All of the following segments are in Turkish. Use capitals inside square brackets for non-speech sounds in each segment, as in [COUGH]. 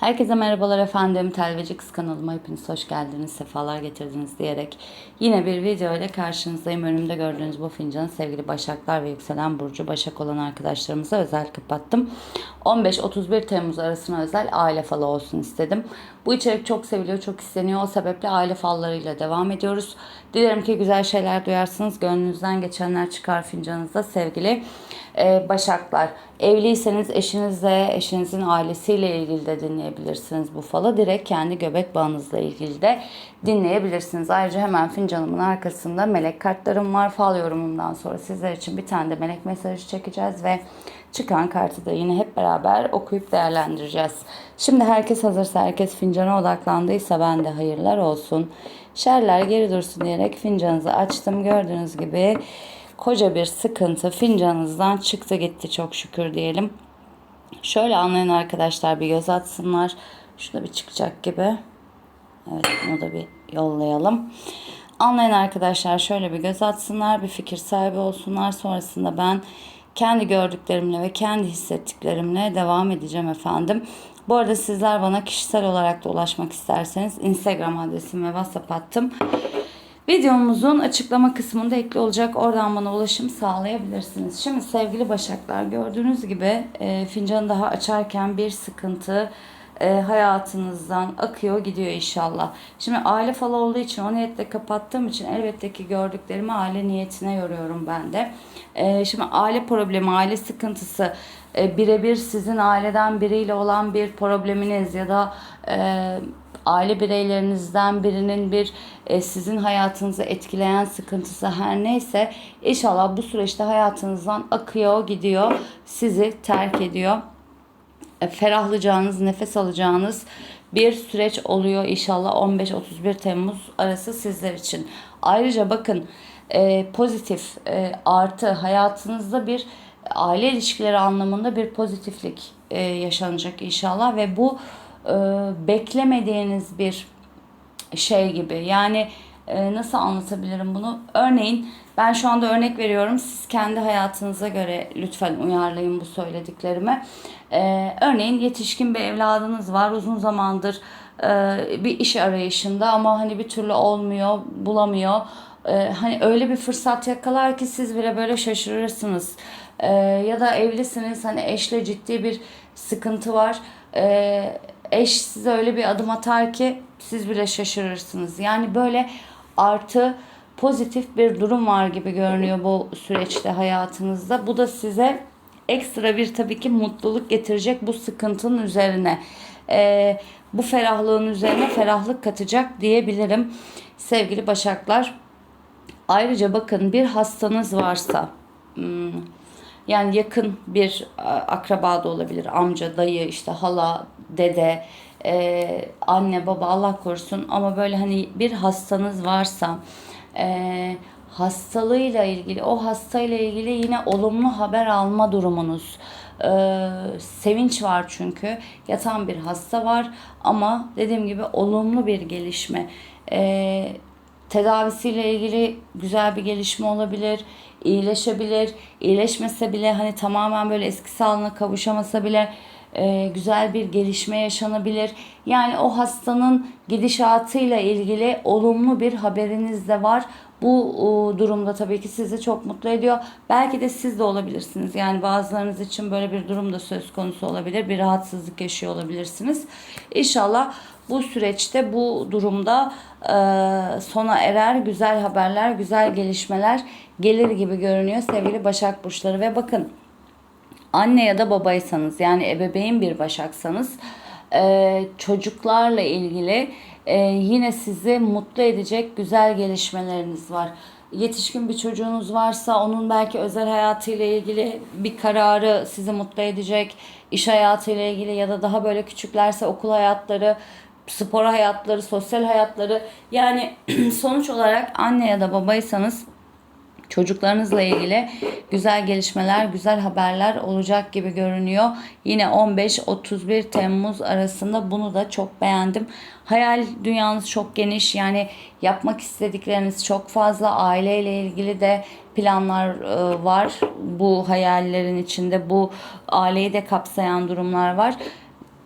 Herkese merhabalar efendim. Telveci Kız kanalıma hepiniz hoş geldiniz, sefalar getirdiniz diyerek yine bir video ile karşınızdayım. Önümde gördüğünüz bu fincanı sevgili Başaklar ve Yükselen Burcu Başak olan arkadaşlarımıza özel kapattım. 15-31 Temmuz arasına özel aile falı olsun istedim. Bu içerik çok seviliyor, çok isteniyor. O sebeple aile fallarıyla devam ediyoruz. Dilerim ki güzel şeyler duyarsınız. Gönlünüzden geçenler çıkar fincanınızda sevgili e, Başaklar. Evliyseniz eşinizle, eşinizin ailesiyle ilgili de dinleyebilirsiniz bu falı. Direkt kendi göbek bağınızla ilgili de dinleyebilirsiniz. Ayrıca hemen fincanımın arkasında melek kartlarım var. Fal yorumundan sonra sizler için bir tane de melek mesajı çekeceğiz ve çıkan kartı da yine hep beraber okuyup değerlendireceğiz. Şimdi herkes hazırsa, herkes fincana odaklandıysa ben de hayırlar olsun. Şerler geri dursun diyerek fincanınızı açtım. Gördüğünüz gibi koca bir sıkıntı fincanınızdan çıktı gitti çok şükür diyelim. Şöyle anlayın arkadaşlar bir göz atsınlar. Şurada bir çıkacak gibi. Evet bunu da bir yollayalım. Anlayın arkadaşlar şöyle bir göz atsınlar, bir fikir sahibi olsunlar. Sonrasında ben kendi gördüklerimle ve kendi hissettiklerimle devam edeceğim efendim. Bu arada sizler bana kişisel olarak da ulaşmak isterseniz Instagram adresim ve WhatsApp hattım Videomuzun açıklama kısmında ekli olacak. Oradan bana ulaşım sağlayabilirsiniz. Şimdi sevgili Başaklar gördüğünüz gibi e, fincanı daha açarken bir sıkıntı e, hayatınızdan akıyor gidiyor inşallah. Şimdi aile falı olduğu için o niyetle kapattığım için elbette ki gördüklerimi aile niyetine yoruyorum ben de. E, şimdi aile problemi, aile sıkıntısı e, birebir sizin aileden biriyle olan bir probleminiz ya da e, aile bireylerinizden birinin bir e, sizin hayatınızı etkileyen sıkıntısı her neyse inşallah bu süreçte hayatınızdan akıyor gidiyor sizi terk ediyor. E, ferahlayacağınız, nefes alacağınız bir süreç oluyor inşallah 15-31 Temmuz arası sizler için. Ayrıca bakın e, pozitif e, artı hayatınızda bir aile ilişkileri anlamında bir pozitiflik yaşanacak inşallah ve bu beklemediğiniz bir şey gibi. Yani e, nasıl anlatabilirim bunu? Örneğin ben şu anda örnek veriyorum. Siz kendi hayatınıza göre lütfen uyarlayın bu söylediklerimi. E, örneğin yetişkin bir evladınız var. Uzun zamandır e, bir iş arayışında ama hani bir türlü olmuyor, bulamıyor. E, hani öyle bir fırsat yakalar ki siz bile böyle şaşırırsınız. E, ya da evlisiniz hani eşle ciddi bir sıkıntı var. E, eş size öyle bir adım atar ki siz bile şaşırırsınız. Yani böyle artı pozitif bir durum var gibi görünüyor bu süreçte hayatınızda. Bu da size ekstra bir tabii ki mutluluk getirecek bu sıkıntının üzerine. Ee, bu ferahlığın üzerine ferahlık katacak diyebilirim sevgili başaklar. Ayrıca bakın bir hastanız varsa hmm, yani yakın bir akraba da olabilir. Amca, dayı, işte hala, dede, e, anne, baba Allah korusun. Ama böyle hani bir hastanız varsa e, hastalığıyla ilgili, o hastayla ilgili yine olumlu haber alma durumunuz. Ee, sevinç var çünkü yatan bir hasta var ama dediğim gibi olumlu bir gelişme. Ee, tedavisiyle ilgili güzel bir gelişme olabilir, iyileşebilir, iyileşmese bile hani tamamen böyle eski sağlığına kavuşamasa bile e, güzel bir gelişme yaşanabilir. Yani o hastanın gidişatıyla ilgili olumlu bir haberiniz de var. Bu o, durumda tabii ki sizi çok mutlu ediyor. Belki de siz de olabilirsiniz. Yani bazılarınız için böyle bir durum da söz konusu olabilir. Bir rahatsızlık yaşıyor olabilirsiniz. İnşallah bu süreçte bu durumda e, sona erer güzel haberler, güzel gelişmeler gelir gibi görünüyor sevgili Başak Burçları. Ve bakın anne ya da babaysanız yani ebeveyn bir Başaksanız e, çocuklarla ilgili e, yine sizi mutlu edecek güzel gelişmeleriniz var. Yetişkin bir çocuğunuz varsa onun belki özel hayatıyla ilgili bir kararı sizi mutlu edecek. iş hayatıyla ilgili ya da daha böyle küçüklerse okul hayatları, spor hayatları, sosyal hayatları. Yani [CLEARS THROAT] sonuç olarak anne ya da babaysanız çocuklarınızla ilgili güzel gelişmeler, güzel haberler olacak gibi görünüyor. Yine 15-31 Temmuz arasında bunu da çok beğendim. Hayal dünyanız çok geniş. Yani yapmak istedikleriniz çok fazla. Aileyle ilgili de planlar e, var. Bu hayallerin içinde bu aileyi de kapsayan durumlar var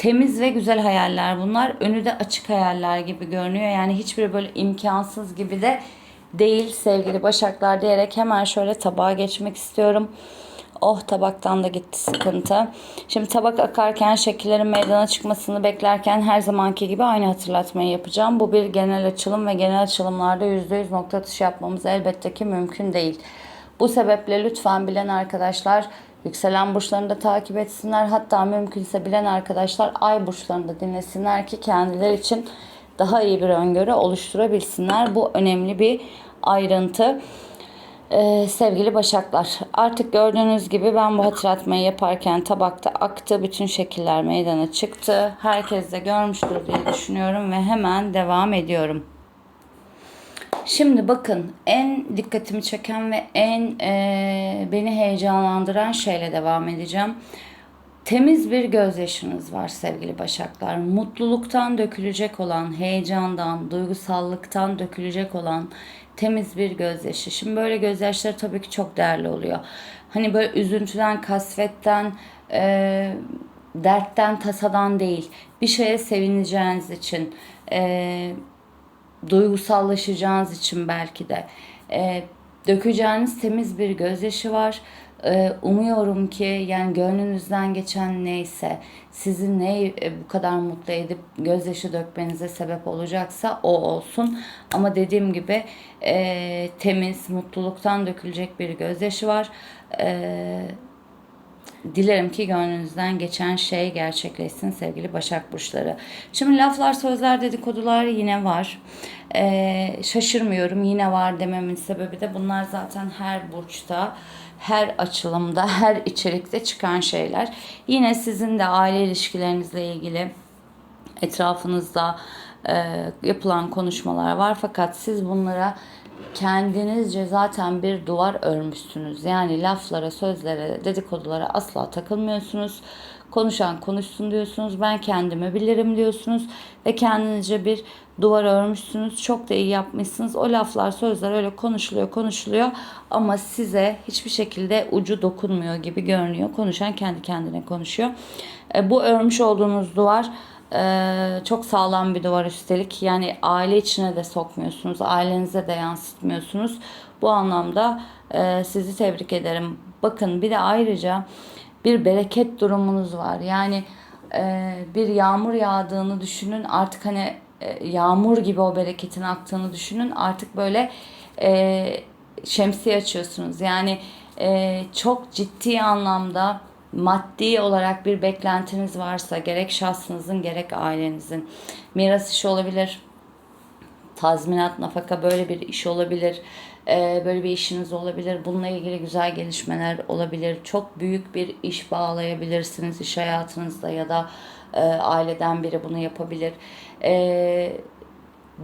temiz ve güzel hayaller bunlar. Önü de açık hayaller gibi görünüyor. Yani hiçbir böyle imkansız gibi de değil sevgili Başaklar diyerek hemen şöyle tabağa geçmek istiyorum. Oh tabaktan da gitti sıkıntı. Şimdi tabak akarken şekillerin meydana çıkmasını beklerken her zamanki gibi aynı hatırlatmayı yapacağım. Bu bir genel açılım ve genel açılımlarda %100 nokta atışı yapmamız elbette ki mümkün değil. Bu sebeple lütfen bilen arkadaşlar yükselen burçlarını da takip etsinler. Hatta mümkünse bilen arkadaşlar ay burçlarını da dinlesinler ki kendileri için daha iyi bir öngörü oluşturabilsinler. Bu önemli bir ayrıntı. Ee, sevgili Başaklar, artık gördüğünüz gibi ben bu hatırlatmayı yaparken tabakta aktı, bütün şekiller meydana çıktı. Herkes de görmüştür diye düşünüyorum ve hemen devam ediyorum. Şimdi bakın en dikkatimi çeken ve en e, beni heyecanlandıran şeyle devam edeceğim. Temiz bir gözyaşınız var sevgili Başaklar. Mutluluktan dökülecek olan, heyecandan, duygusallıktan dökülecek olan temiz bir gözyaşı. Şimdi böyle gözyaşları tabii ki çok değerli oluyor. Hani böyle üzüntüden, kasvetten, e, dertten, tasadan değil. Bir şeye sevineceğiniz için, e, duygusallaşacağınız için belki de e, dökeceğiniz temiz bir gözyaşı var. E, umuyorum ki yani gönlünüzden geçen neyse sizi ne e, bu kadar mutlu edip gözyaşı dökmenize sebep olacaksa o olsun. Ama dediğim gibi e, temiz, mutluluktan dökülecek bir gözyaşı var. E, Dilerim ki gönlünüzden geçen şey gerçekleşsin sevgili Başak Burçları. Şimdi laflar, sözler, dedikodular yine var. Ee, şaşırmıyorum yine var dememin sebebi de bunlar zaten her burçta, her açılımda, [LAUGHS] her içerikte çıkan şeyler. Yine sizin de aile ilişkilerinizle ilgili etrafınızda e, yapılan konuşmalar var. Fakat siz bunlara kendinizce zaten bir duvar örmüşsünüz. Yani laflara, sözlere, dedikodulara asla takılmıyorsunuz. Konuşan konuşsun diyorsunuz. Ben kendimi bilirim diyorsunuz. Ve kendinizce bir duvar örmüşsünüz. Çok da iyi yapmışsınız. O laflar, sözler öyle konuşuluyor, konuşuluyor. Ama size hiçbir şekilde ucu dokunmuyor gibi görünüyor. Konuşan kendi kendine konuşuyor. E, bu örmüş olduğunuz duvar ee, çok sağlam bir duvar üstelik. Yani aile içine de sokmuyorsunuz. Ailenize de yansıtmıyorsunuz. Bu anlamda e, sizi tebrik ederim. Bakın bir de ayrıca bir bereket durumunuz var. Yani e, bir yağmur yağdığını düşünün. Artık hani e, yağmur gibi o bereketin aktığını düşünün. Artık böyle e, şemsiye açıyorsunuz. Yani e, çok ciddi anlamda maddi olarak bir beklentiniz varsa gerek şahsınızın gerek ailenizin miras işi olabilir, tazminat, nafaka böyle bir iş olabilir. Ee, böyle bir işiniz olabilir. Bununla ilgili güzel gelişmeler olabilir. Çok büyük bir iş bağlayabilirsiniz iş hayatınızda ya da e, aileden biri bunu yapabilir. E,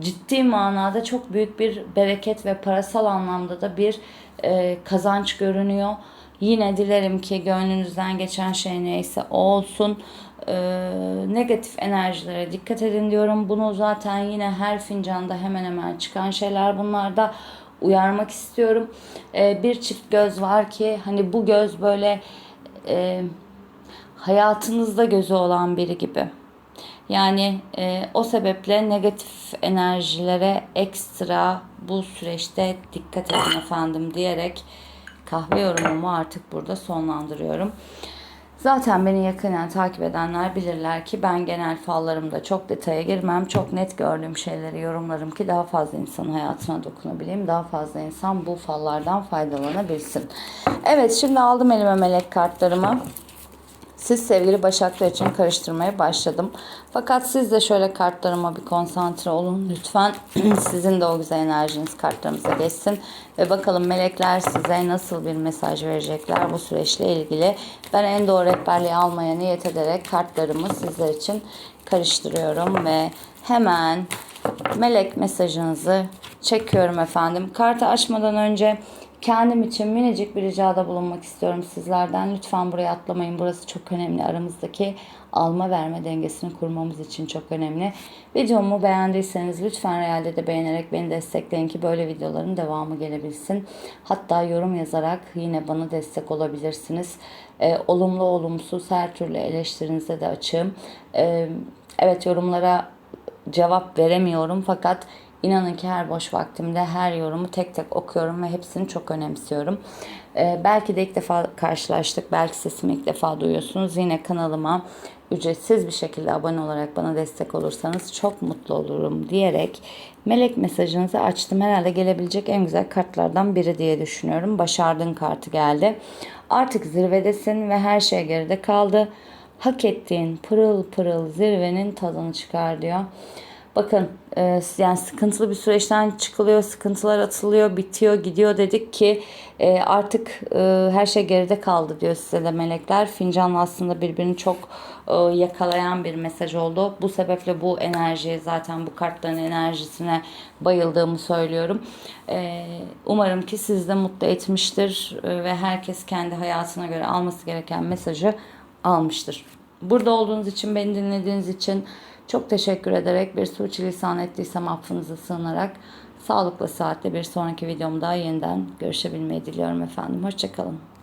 ciddi manada çok büyük bir bereket ve parasal anlamda da bir e, kazanç görünüyor. Yine dilerim ki gönlünüzden geçen şey neyse o olsun. Ee, negatif enerjilere dikkat edin diyorum. Bunu zaten yine her fincanda hemen hemen çıkan şeyler. Bunlar da uyarmak istiyorum. Ee, bir çift göz var ki hani bu göz böyle e, hayatınızda gözü olan biri gibi. Yani e, o sebeple negatif enerjilere ekstra bu süreçte dikkat edin efendim diyerek kahve yorumumu artık burada sonlandırıyorum. Zaten beni yakından takip edenler bilirler ki ben genel fallarımda çok detaya girmem. Çok net gördüğüm şeyleri yorumlarım ki daha fazla insanın hayatına dokunabileyim. Daha fazla insan bu fallardan faydalanabilsin. Evet şimdi aldım elime melek kartlarımı. Siz sevgili Başaklar için karıştırmaya başladım. Fakat siz de şöyle kartlarıma bir konsantre olun. Lütfen [CLEARS THROAT] sizin de o güzel enerjiniz kartlarımıza geçsin. Ve bakalım melekler size nasıl bir mesaj verecekler bu süreçle ilgili. Ben en doğru rehberliği almaya niyet ederek kartlarımı sizler için karıştırıyorum. Ve hemen melek mesajınızı çekiyorum efendim. Kartı açmadan önce Kendim için minicik bir ricada bulunmak istiyorum sizlerden. Lütfen buraya atlamayın. Burası çok önemli. Aramızdaki alma verme dengesini kurmamız için çok önemli. Videomu beğendiyseniz lütfen realde de beğenerek beni destekleyin ki böyle videoların devamı gelebilsin. Hatta yorum yazarak yine bana destek olabilirsiniz. Ee, olumlu olumsuz her türlü eleştirinize de açığım. Ee, evet yorumlara cevap veremiyorum fakat inanın ki her boş vaktimde her yorumu tek tek okuyorum ve hepsini çok önemsiyorum. Ee, belki de ilk defa karşılaştık, belki sesimi ilk defa duyuyorsunuz. Yine kanalıma ücretsiz bir şekilde abone olarak bana destek olursanız çok mutlu olurum diyerek melek mesajınızı açtım. Herhalde gelebilecek en güzel kartlardan biri diye düşünüyorum. Başardığın kartı geldi. Artık zirvedesin ve her şey geride kaldı. Hak ettiğin pırıl pırıl zirvenin tadını çıkar diyor. Bakın e, yani sıkıntılı bir süreçten çıkılıyor, sıkıntılar atılıyor, bitiyor, gidiyor dedik ki e, artık e, her şey geride kaldı diyor size de melekler. Fincanla aslında birbirini çok e, yakalayan bir mesaj oldu. Bu sebeple bu enerjiye zaten bu kartların enerjisine bayıldığımı söylüyorum. E, umarım ki sizi de mutlu etmiştir e, ve herkes kendi hayatına göre alması gereken mesajı almıştır. Burada olduğunuz için, beni dinlediğiniz için çok teşekkür ederek bir suçilisan ettiysem affınıza sığınarak sağlıklı saatte bir sonraki videomda yeniden görüşebilmeyi diliyorum efendim. Hoşçakalın.